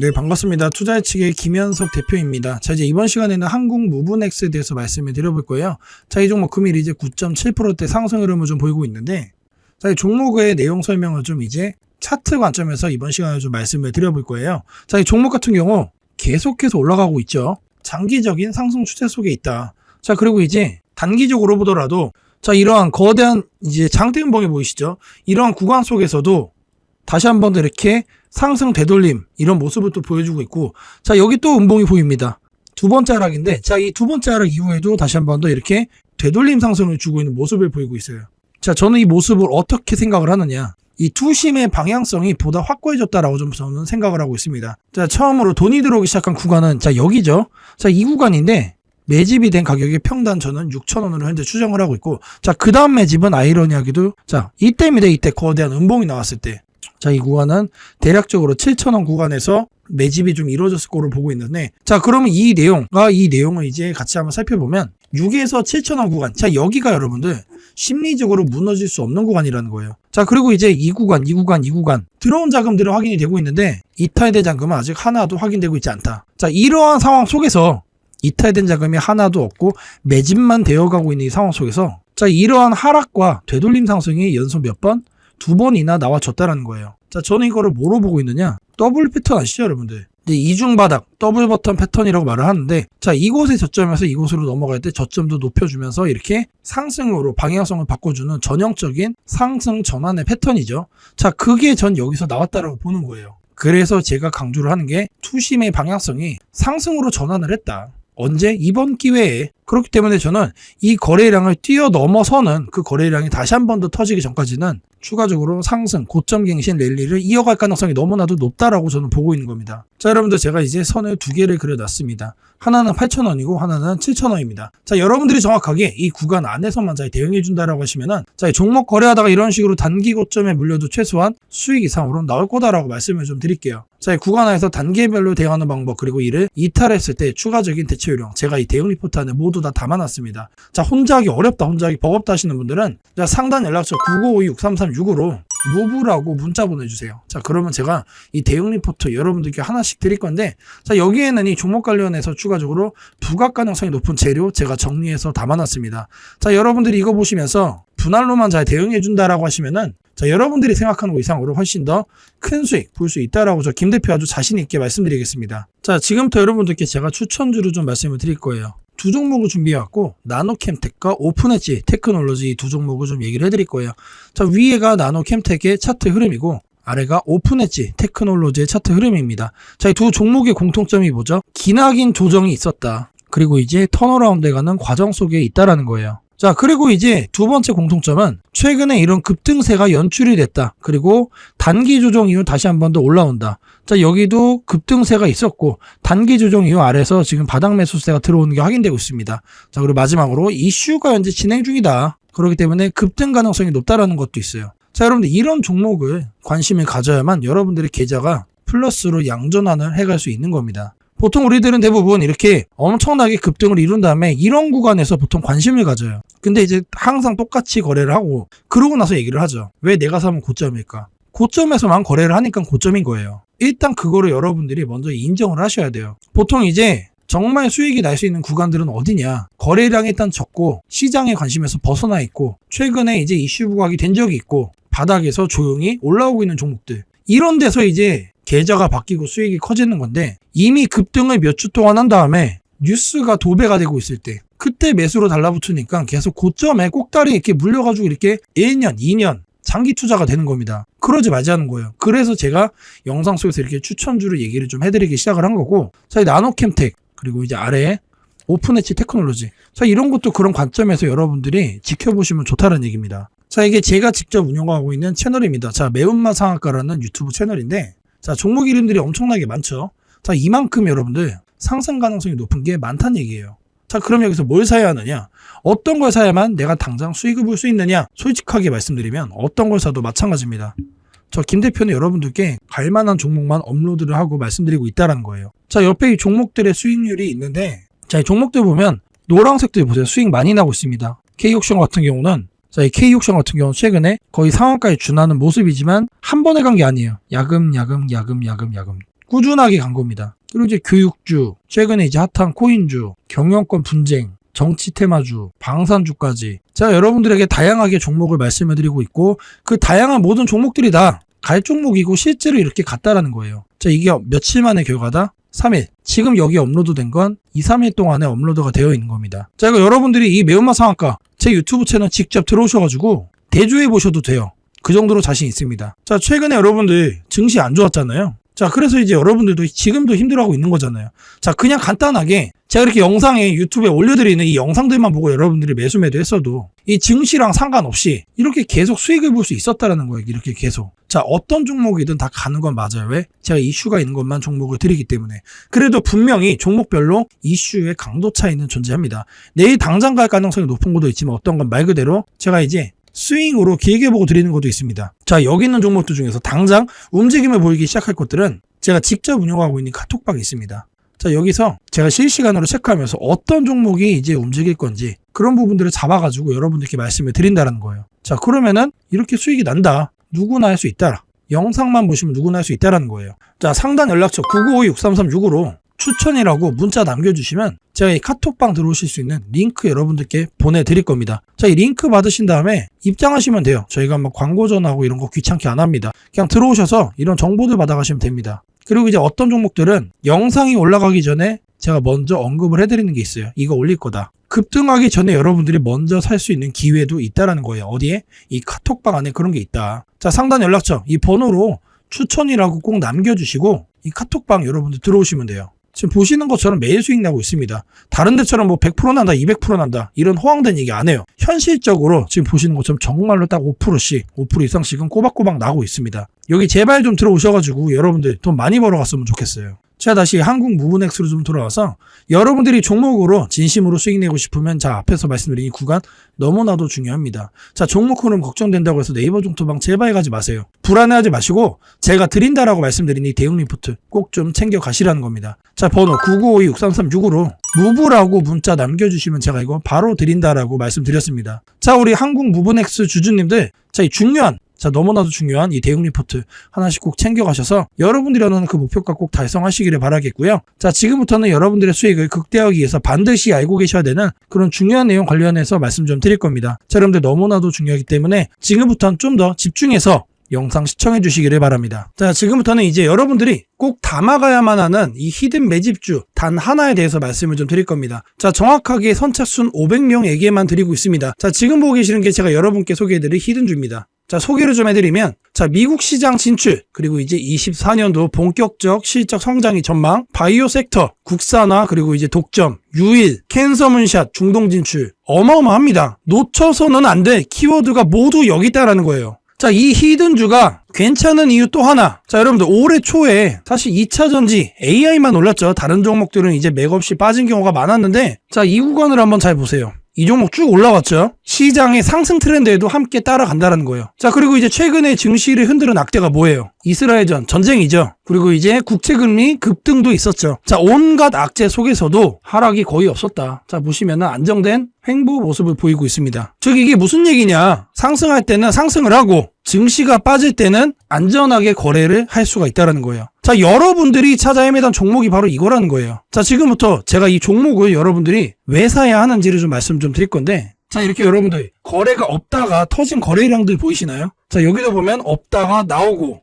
네, 반갑습니다. 투자의 측의 김현석 대표입니다. 자, 이제 이번 시간에는 한국 무브넥스에 대해서 말씀을 드려볼 거예요. 자, 이 종목 금일 이제 9.7%대 상승 흐름을 좀 보이고 있는데, 자, 이 종목의 내용 설명을 좀 이제 차트 관점에서 이번 시간에 좀 말씀을 드려볼 거예요. 자, 이 종목 같은 경우 계속해서 올라가고 있죠. 장기적인 상승 추세 속에 있다. 자, 그리고 이제 단기적으로 보더라도 자, 이러한 거대한 이제 장대 음봉이 보이시죠? 이러한 구간 속에서도 다시 한 번 더 이렇게 상승 되돌림 이런 모습을 또 보여주고 있고 자 여기 또 음봉이 보입니다. 두 번째 하락인데 자 이 두 번째 하락 이후에도 다시 한 번 더 이렇게 되돌림 상승을 주고 있는 모습을 보이고 있어요. 자 저는 이 모습을 어떻게 생각을 하느냐. 이 투심의 방향성이 보다 확고해졌다라고 좀 저는 생각을 하고 있습니다. 자 처음으로 돈이 들어오기 시작한 구간은 자 여기죠. 자 이 구간인데 매집이 된 가격의 평단 저는 6,000원으로 현재 추정을 하고 있고 자 그 다음 매집은 아이러니하게도 자 이때입니다 이때 거대한 음봉이 나왔을 때 자, 이 구간은 대략적으로 7,000원 구간에서 매집이 좀 이루어졌을 거로 보고 있는데, 자, 그러면 이 내용과 이 내용을 이제 같이 한번 살펴보면, 6에서 7,000원 구간. 자, 여기가 여러분들 심리적으로 무너질 수 없는 구간이라는 거예요. 자, 그리고 이제 이 구간, 이 구간, 이 구간. 들어온 자금들은 확인이 되고 있는데, 이탈된 자금은 아직 하나도 확인되고 있지 않다. 자, 이러한 상황 속에서 이탈된 자금이 하나도 없고 매집만 되어가고 있는 이 상황 속에서 자 이러한 하락과 되돌림 상승이 연속 몇 번? 두 번이나 나와줬다라는 거예요. 자, 저는 이거를 뭐로 보고 있느냐? 더블 패턴 아시죠, 여러분들? 이제 이중 바닥, 더블 버튼 패턴이라고 말을 하는데, 자, 이곳의 저점에서 이곳으로 넘어갈 때 저점도 높여주면서 이렇게 상승으로 방향성을 바꿔주는 전형적인 상승 전환의 패턴이죠. 자, 그게 전 여기서 나왔다라고 보는 거예요. 그래서 제가 강조를 하는 게 투심의 방향성이 상승으로 전환을 했다. 언제? 이번 기회에. 그렇기 때문에 저는 이 거래량을 뛰어넘어서는 그 거래량이 다시 한 번 더 터지기 전까지는 추가적으로 상승, 고점 갱신 랠리를 이어갈 가능성이 너무나도 높다라고 저는 보고 있는 겁니다. 자, 여러분들 제가 이제 선을 두 개를 그려놨습니다. 하나는 8,000원이고 하나는 7,000원입니다. 자, 여러분들이 정확하게 이 구간 안에서만 잘 대응해준다라고 하시면은 자, 이 종목 거래하다가 이런 식으로 단기 고점에 물려도 최소한 수익 이상으로 나올 거다라고 말씀을 좀 드릴게요. 자, 이 구간 안에서 단계별로 대응하는 방법 그리고 이를 이탈했을 때 추가적인 대처 요령 제가 이 대응 리포트 안에 모두 다 담아놨습니다. 자, 혼자 하기 어렵다, 혼자 하기 버겁다 하시는 분들은 자, 상단 연락처 99563365로 무브라고 문자 보내주세요. 자, 그러면 제가 이 대응 리포트 여러분들께 하나씩 드릴 건데, 자, 여기에는 이 종목 관련해서 추가적으로 부각 가능성이 높은 재료 제가 정리해서 담아놨습니다. 자, 여러분들이 이거 보시면서 분할로만 잘 대응해준다라고 하시면은, 자, 여러분들이 생각하는 것 이상으로 훨씬 더 큰 수익 볼 수 있다라고 저 김 대표 아주 자신있게 말씀드리겠습니다. 자, 지금부터 여러분들께 제가 추천주를 좀 말씀을 드릴 거예요. 두 종목을 준비해왔고 나노캠텍과 오픈엣지 테크놀로지 이두 종목을 좀 얘기를 해드릴 거예요. 자 위에가 나노캠텍의 차트 흐름이고 아래가 오픈엣지 테크놀로지의 차트 흐름입니다. 자 이 두 종목의 공통점이 뭐죠? 기나긴 조정이 있었다. 그리고 이제 턴어라운드에 가는 과정 속에 있다라는 거예요. 자, 그리고 이제 두 번째 공통점은 최근에 이런 급등세가 연출이 됐다. 그리고 단기 조정 이후 다시 한 번 더 올라온다. 자, 여기도 급등세가 있었고 단기 조정 이후 아래서 지금 바닥 매수세가 들어오는 게 확인되고 있습니다. 자, 그리고 마지막으로 이슈가 현재 진행 중이다. 그렇기 때문에 급등 가능성이 높다라는 것도 있어요. 자, 여러분들 이런 종목을 관심을 가져야만 여러분들의 계좌가 플러스로 양전환을 해갈 수 있는 겁니다. 보통 우리들은 대부분 이렇게 엄청나게 급등을 이룬 다음에 이런 구간에서 보통 관심을 가져요. 근데 이제 항상 똑같이 거래를 하고 그러고 나서 얘기를 하죠. 왜 내가 사면 고점일까? 고점에서만 거래를 하니까 고점인 거예요. 일단 그거를 여러분들이 먼저 인정을 하셔야 돼요. 보통 이제 정말 수익이 날 수 있는 구간들은 어디냐? 거래량이 일단 적고 시장의 관심에서 벗어나 있고 최근에 이제 이슈 부각이 된 적이 있고 바닥에서 조용히 올라오고 있는 종목들. 이런 데서 이제 계좌가 바뀌고 수익이 커지는 건데 이미 급등을 몇 주 동안 한 다음에 뉴스가 도배가 되고 있을 때 그때 매수로 달라붙으니까 계속 고점에 꼭다리 이렇게 물려가지고 이렇게 1년, 2년 장기 투자가 되는 겁니다. 그러지 말자는 거예요. 그래서 제가 영상 속에서 이렇게 추천주를 얘기를 좀 해드리기 시작을 한 거고 자, 이 나노캠텍 그리고 이제 아래에 오픈엣지 테크놀로지 자, 이런 것도 그런 관점에서 여러분들이 지켜보시면 좋다는 얘기입니다. 자, 이게 제가 직접 운영하고 있는 채널입니다. 자, 매운맛 상한가라는 유튜브 채널인데 자, 종목 이름들이 엄청나게 많죠. 자, 이만큼 여러분들 상승 가능성이 높은 게 많다는 얘기예요. 자, 그럼 여기서 뭘 사야 하느냐? 어떤 걸 사야만 내가 당장 수익을 볼 수 있느냐? 솔직하게 말씀드리면 어떤 걸 사도 마찬가지입니다. 저 김 대표는 여러분들께 갈만한 종목만 업로드를 하고 말씀드리고 있다는 거예요. 자, 옆에 이 종목들의 수익률이 있는데, 자, 이 종목들 보면 노란색들 보세요. 수익 많이 나고 있습니다. K옥션 같은 경우는 자, 이 K옥션 같은 경우는 최근에 거의 상한가에 준하는 모습이지만 한 번에 간 게 아니에요. 야금, 야금, 야금, 야금, 야금. 꾸준하게 간 겁니다. 그리고 이제 교육주, 최근에 이제 핫한 코인주, 경영권 분쟁, 정치 테마주, 방산주까지 제가 여러분들에게 다양하게 종목을 말씀해 드리고 있고 그 다양한 모든 종목들이 다 갈 종목이고 실제로 이렇게 갔다라는 거예요. 자, 이게 며칠 만의 결과다? 3일. 지금 여기 업로드 된 건 2, 3일 동안에 업로드가 되어 있는 겁니다. 자, 이거 여러분들이 이 매운맛 상한가 제 유튜브 채널 직접 들어오셔가지고 대조해 보셔도 돼요. 그 정도로 자신 있습니다. 자, 최근에 여러분들 증시 안 좋았잖아요. 자, 그래서 이제 여러분들도 지금도 힘들어하고 있는 거잖아요. 자, 그냥 간단하게 제가 이렇게 영상에 유튜브에 올려드리는 이 영상들만 보고 여러분들이 매수 매도 했어도 이 증시랑 상관없이 이렇게 계속 수익을 볼 수 있었다라는 거예요. 이렇게 계속. 자, 어떤 종목이든 다 가는 건 맞아요. 왜? 제가 이슈가 있는 것만 종목을 드리기 때문에. 그래도 분명히 종목별로 이슈의 강도 차이는 존재합니다. 내일 당장 갈 가능성이 높은 것도 있지만 어떤 건 말 그대로 제가 이제 스윙으로 길게 보고 드리는 것도 있습니다. 자, 여기 있는 종목들 중에서 당장 움직임을 보이기 시작할 것들은 제가 직접 운영하고 있는 카톡방이 있습니다. 자, 여기서 제가 실시간으로 체크하면서 어떤 종목이 이제 움직일 건지 그런 부분들을 잡아가지고 여러분들께 말씀을 드린다는 거예요. 자, 그러면은 이렇게 수익이 난다. 누구나 할 수 있다. 영상만 보시면 누구나 할 수 있다라는 거예요. 자, 상단 연락처 995-6336으로 추천이라고 문자 남겨주시면 제가 이 카톡방 들어오실 수 있는 링크 여러분들께 보내드릴 겁니다. 자, 이 링크 받으신 다음에 입장하시면 돼요. 저희가 막 광고 전하고 이런 거 귀찮게 안 합니다. 그냥 들어오셔서 이런 정보들 받아가시면 됩니다. 그리고 이제 어떤 종목들은 영상이 올라가기 전에 제가 먼저 언급을 해드리는 게 있어요. 이거 올릴 거다. 급등하기 전에 여러분들이 먼저 살 수 있는 기회도 있다라는 거예요. 어디에? 이 카톡방 안에 그런 게 있다. 자, 상단 연락처 이 번호로 추천이라고 꼭 남겨주시고 이 카톡방 여러분들 들어오시면 돼요. 지금 보시는 것처럼 매일 수익 나고 있습니다. 다른 데처럼 뭐 100% 난다, 200% 난다 이런 허황된 얘기 안 해요. 현실적으로 지금 보시는 것처럼 정말로 딱 5%씩, 5% 이상씩은 꼬박꼬박 나고 있습니다. 여기 제발 좀 들어오셔가지고 여러분들 돈 많이 벌어갔으면 좋겠어요. 제가 다시 한국 무브넥스로 좀 돌아와서 여러분들이 종목으로 진심으로 수익 내고 싶으면 자 앞에서 말씀드린 이 구간 너무나도 중요합니다. 자 종목 흐름 걱정된다고 해서 네이버 종토방 제발 가지 마세요. 불안해하지 마시고 제가 드린다라고 말씀드린 이 대응 리포트 꼭 좀 챙겨 가시라는 겁니다. 자 번호 995263369로 무브라고 문자 남겨주시면 제가 이거 바로 드린다라고 말씀드렸습니다. 자 우리 한국 무브넥스 주주님들 자 이 중요한 자, 너무나도 중요한 이 대응 리포트 하나씩 꼭 챙겨가셔서 여러분들이 원하는 그 목표가 꼭 달성하시기를 바라겠고요. 자, 지금부터는 여러분들의 수익을 극대화하기 위해서 반드시 알고 계셔야 되는 그런 중요한 내용 관련해서 말씀 좀 드릴 겁니다. 자, 여러분들 너무나도 중요하기 때문에 지금부터는 좀 더 집중해서 영상 시청해 주시기를 바랍니다. 자, 지금부터는 이제 여러분들이 꼭 담아가야만 하는 이 히든 매집주 단 하나에 대해서 말씀을 좀 드릴 겁니다. 자, 정확하게 선착순 500명에게만 드리고 있습니다. 자, 지금 보고 계시는 게 제가 여러분께 소개해드릴 히든주입니다. 자, 소개를 좀 해드리면, 자, 미국 시장 진출, 그리고 이제 24년도 본격적 실적 성장이 전망, 바이오 섹터, 국산화, 그리고 이제 독점, 유일, 캔서 문샷, 중동 진출. 어마어마합니다. 놓쳐서는 안 돼. 키워드가 모두 여기 있다라는 거예요. 자, 이 히든주가 괜찮은 이유 또 하나. 자, 여러분들 올해 초에 사실 2차 전지 AI만 올랐죠. 다른 종목들은 이제 맥없이 빠진 경우가 많았는데 자, 이 구간을 한번 잘 보세요. 이 종목 쭉 올라왔죠. 시장의 상승 트렌드에도 함께 따라간다는 거예요. 자, 그리고 이제 최근에 증시를 흔드는 악재가 뭐예요? 이스라엘전 전쟁이죠. 그리고 이제 국채금리 급등도 있었죠. 자, 온갖 악재 속에서도 하락이 거의 없었다. 자, 보시면 안정된 횡보 모습을 보이고 있습니다. 즉 이게 무슨 얘기냐? 상승할 때는 상승을 하고 증시가 빠질 때는 안전하게 거래를 할 수가 있다는 거예요. 자, 여러분들이 찾아 헤매던 종목이 바로 이거라는 거예요. 자, 지금부터 제가 이 종목을 여러분들이 왜 사야 하는지를 좀 말씀 좀 드릴 건데, 자, 이렇게 여러분들 거래가 없다가 터진 거래량들 보이시나요? 자, 여기도 보면 없다가 나오고,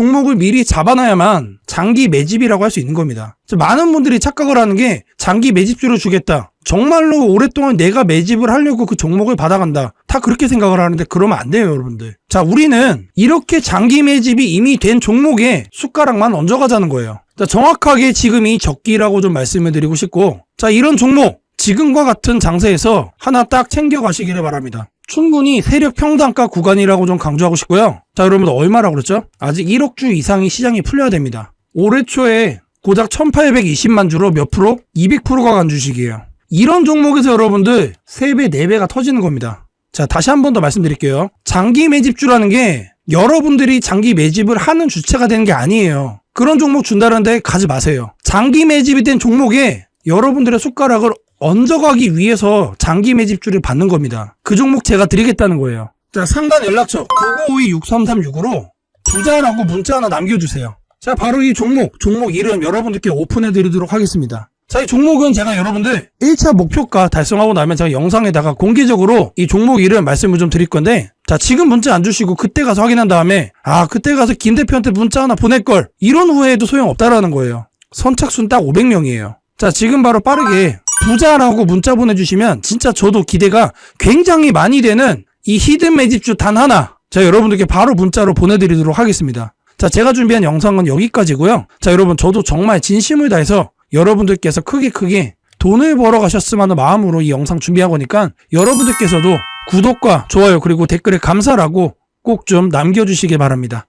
종목을 미리 잡아놔야만 장기 매집이라고 할 수 있는 겁니다. 자, 많은 분들이 착각을 하는 게 장기 매집주를 주겠다. 정말로 오랫동안 내가 매집을 하려고 그 종목을 받아간다. 다 그렇게 생각을 하는데 그러면 안 돼요, 여러분들. 자, 우리는 이렇게 장기 매집이 이미 된 종목에 숟가락만 얹어가자는 거예요. 자, 정확하게 지금이 적기라고 좀 말씀을 드리고 싶고, 자, 이런 종목, 지금과 같은 장세에서 하나 딱 챙겨가시기를 바랍니다. 충분히 세력 평단가 구간이라고 좀 강조하고 싶고요. 자, 여러분들 얼마라고 그랬죠? 아직 1억 주 이상이 시장이 풀려야 됩니다. 올해 초에 고작 1820만 주로 몇 프로? 200%가 간 주식이에요. 이런 종목에서 여러분들 3배, 4배가 터지는 겁니다. 자, 다시 한 번 더 말씀드릴게요. 장기 매집주라는 게 여러분들이 장기 매집을 하는 주체가 되는 게 아니에요. 그런 종목 준다는데 가지 마세요. 장기 매집이 된 종목에 여러분들의 숟가락을 얹어가기 위해서 장기 매집주를 받는 겁니다. 그 종목 제가 드리겠다는 거예요. 자, 상단 연락처 9952-6336으로 부자라고 문자 하나 남겨주세요. 자, 바로 이 종목, 종목 이름 여러분들께 오픈해 드리도록 하겠습니다. 자, 이 종목은 제가 여러분들 1차 목표가 달성하고 나면 제가 영상에다가 공개적으로 이 종목 이름 말씀을 좀 드릴 건데, 자, 지금 문자 안 주시고 그때 가서 확인한 다음에, 아, 그때 가서 김 대표한테 문자 하나 보낼걸. 이런 후회해도 소용없다라는 거예요. 선착순 딱 500명이에요. 자, 지금 바로 빠르게 부자라고 문자 보내주시면 진짜 저도 기대가 굉장히 많이 되는 이 히든 매집주 단 하나, 자, 여러분들께 바로 문자로 보내드리도록 하겠습니다. 자, 제가 준비한 영상은 여기까지고요. 자, 여러분 저도 정말 진심을 다해서 여러분들께서 크게 크게 돈을 벌어 가셨으면 하는 마음으로 이 영상 준비한 거니까 여러분들께서도 구독과 좋아요 그리고 댓글에 감사라고 꼭 좀 남겨주시길 바랍니다.